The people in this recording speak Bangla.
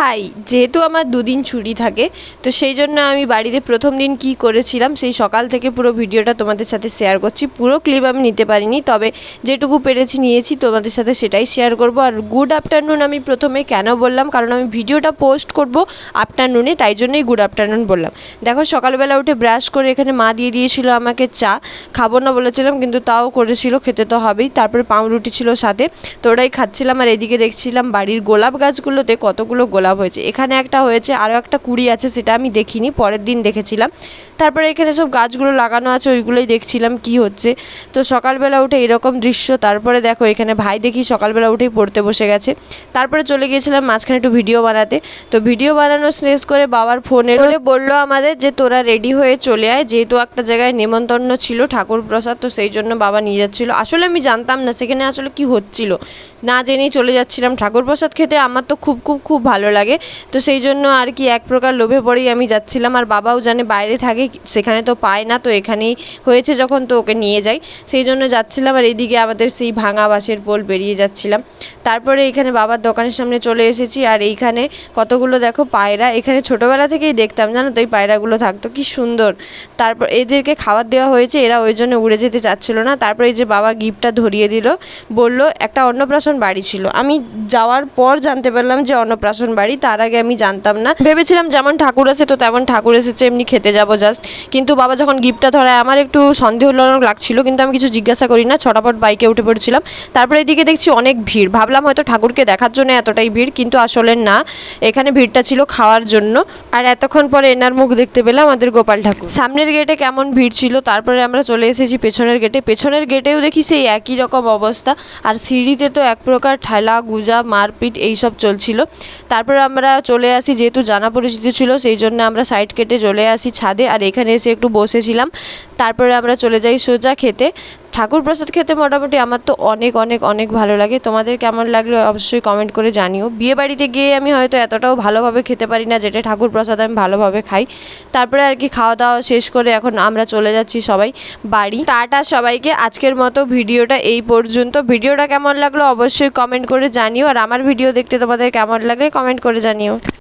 হাই যেহেতু আমার দুদিন ছুটি থাকে, তো সেই জন্য আমি বাড়িতে প্রথম দিন কি করেছিলাম, সেই সকাল থেকে পুরো ভিডিওটা তোমাদের সাথে শেয়ার করছি। পুরো ক্লিপ আমি নিতে পারিনি, তবে যেটুকু পেরেছি নিয়েছি, তোমাদের সাথে সেটাই শেয়ার করব। আর গুড আফটারনুন আমি প্রথমে কেন বললাম, কারণ আমি ভিডিওটা পোস্ট করব আফটারনুনে তাই জন্যই গুড আফটারনুন বললাম। দেখো, সকালবেলা উঠে ব্রাশ করে এখানে মা দিয়ে দিয়েছিল আমাকে চা, খাব না বলেছিলাম, কিন্তু তাও করেছিল, খেতে তো হবেই। তারপরে পাউরুটি ছিল সাথে, তো ওটাই খাচ্ছিলাম। আর এদিকে দেখছিলাম বাড়ির গোলাপ গাছগুলোতে কতগুলো গোলাপ হয়েছে। এখানে একটা হয়েছে আরও একটা কুড়ি আছে সেটা আমি দেখিনি, পরের দিন দেখেছিলাম। তারপরে এখানে সব গাছগুলো লাগানো আছে, ওইগুলোই দেখছিলাম কি হচ্ছে। তো সকালবেলা উঠে এরকম দৃশ্য, তারপরে দেখো এখানে ভাই দেখি সকালবেলা উঠেই পড়তে বসে গেছে। তারপরে চলে গিয়েছিলাম মাঝখানে একটু ভিডিও বানাতে। তো ভিডিও বানানো শেষ করে বাবার ফোনে বলে বলল আমাদের যে তোরা রেডি হয়ে চলে আয়, যেহেতু একটা জায়গায় নেমন্তন্ন ছিল ঠাকুর প্রসাদ তো সেই জন্য বাবা নিয়ে যাচ্ছিল। আসলে আমি জানতাম না সেখানে আসলে কি হচ্ছিল। না জেনেই চলে যাচ্ছিলাম। ঠাকুর প্রসাদ খেতে আমার তো খুব খুব খুব ভালো লাগে তো সেই জন্য আর কি এক প্রকার লোভে পড়েই আমি যাচ্ছিলাম। আর বাবাও জানে বাইরে থাকে, সেখানে তো পায় না, তো এখানেই হয়েছে যখন তো ওকে নিয়ে যাই। সেই জন্য যাচ্ছিলাম আর এইদিকে আমাদের সেই ভাঙা বাসের পোল বেরিয়ে যাচ্ছিলাম। তারপরে এখানে বাবার দোকানের সামনে চলে এসেছি। আর এইখানে কতগুলো দেখো পায়রা, এখানে ছোটোবেলা থেকেই দেখতাম, জানো তো এই পায়রাগুলো থাকতো, কি সুন্দর। তারপর এদেরকে খাবার দেওয়া হয়েছে, এরা ওই জন্য উড়ে যেতে চাচ্ছিল না। তারপরে এই যে বাবা গিফটটা ধরিয়ে দিল, বলল, একটা অন্নপ্রাশন বাড়ি ছিল। আমি যাওয়ার পর জানতে পারলাম যে অন্নপ্রাশন বাড়ি তার আগে আমি জানতাম না। ভেবেছিলাম যেমন ঠাকুর আসে তো তেমন ঠাকুর এসেছে, এমনি খেতে যাব জাস্ট কিন্তু বাবা যখন গিফটটা ধরায়, আমার একটু সন্দেহজনক লাগছিল, কিন্তু আমি কিছু জিজ্ঞাসা করি না, ছটাপট বাইকে উঠে পড়েছিলাম। তারপরে এদিকে দেখছি অনেক ভিড়। ভাবলাম হয়তো ঠাকুরকে দেখার জন্য এতটাই ভিড়, কিন্তু আসলে না। এখানে ভিড়টা ছিল খাওয়ার জন্য। আর এতক্ষণ পরে এনার মুখ দেখতে পেলাম আমাদের গোপাল ঠাকুর। সামনের গেটে কেমন ভিড় ছিল, তারপরে আমরা চলে এসেছি পেছনের গেটে পেছনের গেটেও দেখি সেই একই রকম অবস্থা। আর সিঁড়িতে তো এক প্রকার ঠেলা, গুজা, মারপিট, এইসব চলছিল। তারপরে আমরা চলে আসি, যেহেতু জানা পরিচিত ছিল, সেই জন্য আমরা সাইড কেটে চলে আসি ছাদে। আর এখানে এসে একটু বসেছিলাম। তারপরে আমরা চলে যাই সোজা খেতে। ঠাকুর প্রসাদ খেতে মোটামুটি আমার তো অনেক অনেক অনেক ভালো লাগে। তোমাদের কেমন লাগল অবশ্যই কমেন্ট করে জানিও। বিয়ে বাড়িতে গিয়ে আমি হয়তো এতটাও ভালোভাবে খেতে পারি না যেটা ঠাকুর প্রসাদ আমি ভালোভাবে খাই। তারপরে আর কি খাওয়া দাওয়া শেষ করে এখন আমরা চলে যাচ্ছি সবাই বাড়ি। টাটা সবাইকে। আজকের মতো ভিডিওটা এই পর্যন্ত। ভিডিওটা কেমন লাগল অবশ্যই কমেন্ট করে জানিও। আর আমার ভিডিও দেখতে তোমাদের কেমন লাগলে কমেন্ট করে জানিও।